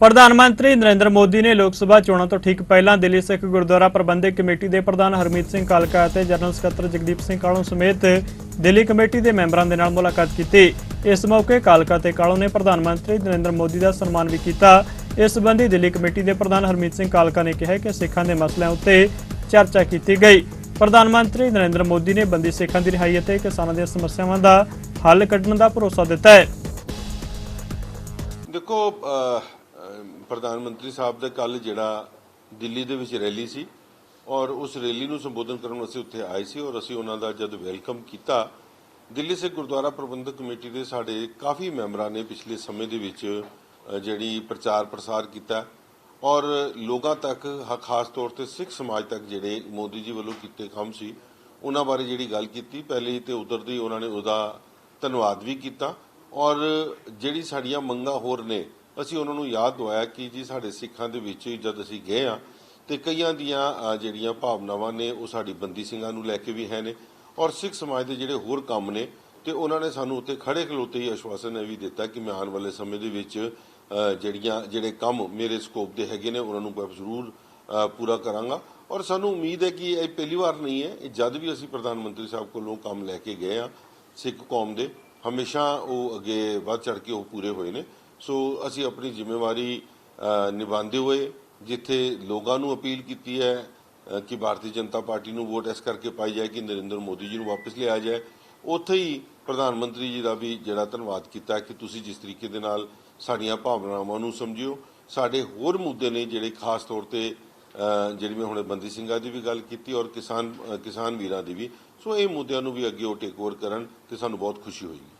ਪ੍ਰਧਾਨ ਮੰਤਰੀ ਨਰਿੰਦਰ ਮੋਦੀ ਨੇ ਲੋਕ ਸਭਾ ਚੋਣਾਂ ਤੋਂ ਠੀਕ ਪਹਿਲਾਂ ਦਿੱਲੀ ਸਿੱਖ ਗੁਰਦੁਆਰਾ ਪ੍ਰਬੰਧਕ ਕਮੇਟੀ ਦੇ ਪ੍ਰਧਾਨ ਹਰਮੀਤ ਸਿੰਘ ਕਾਲਕਾ ਅਤੇ ਜਨਰਲ ਸਕੱਤਰ ਜਗਦੀਪ ਸਿੰਘ ਕਾਲੋਂ ਸਮੇਤ ਦਿੱਲੀ ਕਮੇਟੀ ਦੇ ਮੈਂਬਰਾਂ ਦੇ ਨਾਲ ਮੁਲਾਕਾਤ ਕੀਤੀ। ਇਸ ਮੌਕੇ ਕਾਲਕਾ ਤੇ ਕਾਲੋਂ ਨੇ ਪ੍ਰਧਾਨ ਮੰਤਰੀ ਨਰਿੰਦਰ ਮੋਦੀ ਦਾ ਸਨਮਾਨ ਵੀ ਕੀਤਾ। ਇਸ ਸੰਬੰਧੀ ਦਿੱਲੀ ਕਮੇਟੀ ਦੇ ਪ੍ਰਧਾਨ ਹਰਮੀਤ ਸਿੰਘ ਕਾਲਕਾ ਨੇ ਕਿਹਾ ਕਿ ਸਿੱਖਾਂ ਦੇ ਮਸਲਿਆਂ ਉੱਤੇ ਚਰਚਾ ਕੀਤੀ ਗਈ। ਪ੍ਰਧਾਨ ਮੰਤਰੀ ਨਰਿੰਦਰ ਮੋਦੀ ਨੇ ਬੰਦੀ ਸਿੱਖਾਂ ਦੀ ਰਿਹਾਈ ਅਤੇ ਕਿਸਾਨਾਂ ਦੀਆਂ ਸਮੱਸਿਆਵਾਂ ਦਾ ਹੱਲ ਕੱਢਣ ਦਾ ਭਰੋਸਾ ਦਿੱਤਾ ਹੈ। ਦੇਖੋ ਪ੍ਰਧਾਨ ਮੰਤਰੀ ਸਾਹਿਬ ਦਾ ਕੱਲ ਜਿਹੜਾ ਦਿੱਲੀ ਦੇ ਵਿੱਚ ਰੈਲੀ ਸੀ ਔਰ ਉਸ ਰੈਲੀ ਨੂੰ ਸੰਬੋਧਨ ਕਰਨ ਵਾਸਤੇ ਉੱਥੇ ਆਏ ਸੀ ਔਰ ਅਸੀਂ ਉਹਨਾਂ ਦਾ ਜਦ ਵੈਲਕਮ ਕੀਤਾ, ਦਿੱਲੀ ਸਿੱਖ ਗੁਰਦੁਆਰਾ ਪ੍ਰਬੰਧਕ ਕਮੇਟੀ ਦੇ ਸਾਡੇ ਕਾਫੀ ਮੈਂਬਰਾਂ ਨੇ ਪਿਛਲੇ ਸਮੇਂ ਦੇ ਵਿੱਚ ਜਿਹੜੀ ਪ੍ਰਚਾਰ ਪ੍ਰਸਾਰ ਕੀਤਾ ਔਰ ਲੋਕਾਂ ਤੱਕ ਖਾਸ ਤੌਰ ਤੇ ਸਿੱਖ ਸਮਾਜ ਤੱਕ ਜਿਹੜੇ ਮੋਦੀ ਜੀ ਵੱਲੋਂ ਕੀਤੇ ਕੰਮ ਸੀ, ਉਹਨਾਂ ਬਾਰੇ ਜਿਹੜੀ ਗੱਲ ਕੀਤੀ, ਪਹਿਲੇ ਤੇ ਉਧਰ ਦੀ ਉਹਨਾਂ ਨੇ ਉਹਦਾ ਧੰਨਵਾਦ ਵੀ ਕੀਤਾ ਔਰ ਜਿਹੜੀ ਸਾਡੀਆਂ ਮੰਗਾਂ ਹੋਰ ਨੇ ਅਸੀਂ ਉਹਨਾਂ ਨੂੰ ਯਾਦ ਦਵਾਇਆ ਕਿ ਜੀ ਸਾਡੇ ਸਿੱਖਾਂ ਦੇ ਵਿੱਚ ਜਦ ਅਸੀਂ ਗਏ ਆ ਤੇ ਕਈਆਂ ਦੀਆਂ ਜਿਹੜੀਆਂ ਭਾਵਨਾਵਾਂ ਨੇ, ਉਹ ਸਾਡੀ ਬੰਦੀ ਸਿੰਘਾਂ ਨੂੰ ਲੈ ਕੇ ਵੀ ਹੈ ਨੇ ਔਰ ਸਿੱਖ ਸਮਾਜ ਦੇ ਜਿਹੜੇ ਹੋਰ ਕੰਮ ਨੇ ਤੇ ਉਹਨਾਂ ਨੇ ਸਾਨੂੰ ਉੱਤੇ ਖੜੇ ਖਲੋਤੇ ਹੀ ਆਸ਼ਵਾਸਨ ਇਹ ਵੀ ਦਿੱਤਾ ਕਿ ਮੈਂ ਆਉਣ ਵਾਲੇ ਸਮੇਂ ਦੇ ਵਿੱਚ ਜਿਹੜੀਆਂ, ਜਿਹੜੇ ਕੰਮ ਮੇਰੇ ਸਕੋਪ ਦੇ ਹੈਗੇ ਨੇ, ਉਹਨਾਂ ਨੂੰ ਮੈਂ ਜ਼ਰੂਰ ਪੂਰਾ ਕਰਾਂਗਾ ਔਰ ਸਾਨੂੰ ਉਮੀਦ ਹੈ ਕਿ ਇਹ ਪਹਿਲੀ ਵਾਰ ਨਹੀਂ ਹੈ ਜਦ ਵੀ ਅਸੀਂ ਪ੍ਰਧਾਨ ਮੰਤਰੀ ਸਾਹਿਬ ਕੋਲੋਂ ਕੰਮ ਲੈ ਕੇ ਗਏ ਆ ਸਿੱਖ ਕੌਮ ਦੇ, ਹਮੇਸ਼ਾ ਉਹ ਅੱਗੇ ਵੱਧ ਚੜ ਕੇ ਉਹ ਪੂਰੇ ਹੋਏ ਨੇ ਸੋ ਅਸੀਂ ਆਪਣੀ ਜ਼ਿੰਮੇਵਾਰੀ ਨਿਭਾਉਂਦੇ ਹੋਏ ਜਿੱਥੇ ਲੋਕਾਂ ਨੂੰ ਅਪੀਲ ਕੀਤੀ ਹੈ ਕਿ ਭਾਰਤੀ ਜਨਤਾ ਪਾਰਟੀ ਨੂੰ ਵੋਟ ਇਸ ਕਰਕੇ ਪਾਈ ਜਾਏ ਕਿ ਨਰਿੰਦਰ ਮੋਦੀ ਜੀ ਨੂੰ ਵਾਪਸ ਲਿਆ ਜਾਏ। ਉੱਥੇ ਹੀ ਪ੍ਰਧਾਨ ਮੰਤਰੀ ਜੀ ਦਾ ਵੀ ਜਿਹੜਾ ਧੰਨਵਾਦ ਕੀਤਾ ਕਿ ਤੁਸੀਂ ਜਿਸ ਤਰੀਕੇ ਦੇ ਨਾਲ ਸਾਡੀਆਂ ਭਾਵਨਾਵਾਂ ਨੂੰ ਸਮਝਿਓ। ਸਾਡੇ ਹੋਰ ਮੁੱਦੇ ਨੇ ਜਿਹੜੇ ਖਾਸ ਤੌਰ ਤੇ ਜਿਹੜੀ ਮੈਂ ਹੁਣੇ ਬੰਦੀ ਸਿੰਘਾਂ ਦੀ ਵੀ ਗੱਲ ਕੀਤੀ ਔਰ ਕਿਸਾਨ ਕਿਸਾਨ ਵੀਰਾਂ ਦੀ ਵੀ। ਸੋ ਇਹ ਮੁੱਦਿਆਂ ਨੂੰ ਵੀ ਅੱਗੇ ਉਹ ਟੇਕ ਓਵਰ ਕਰਨ ਤੇ ਸਾਨੂੰ ਬਹੁਤ ਖੁਸ਼ੀ ਹੋਏਗੀ।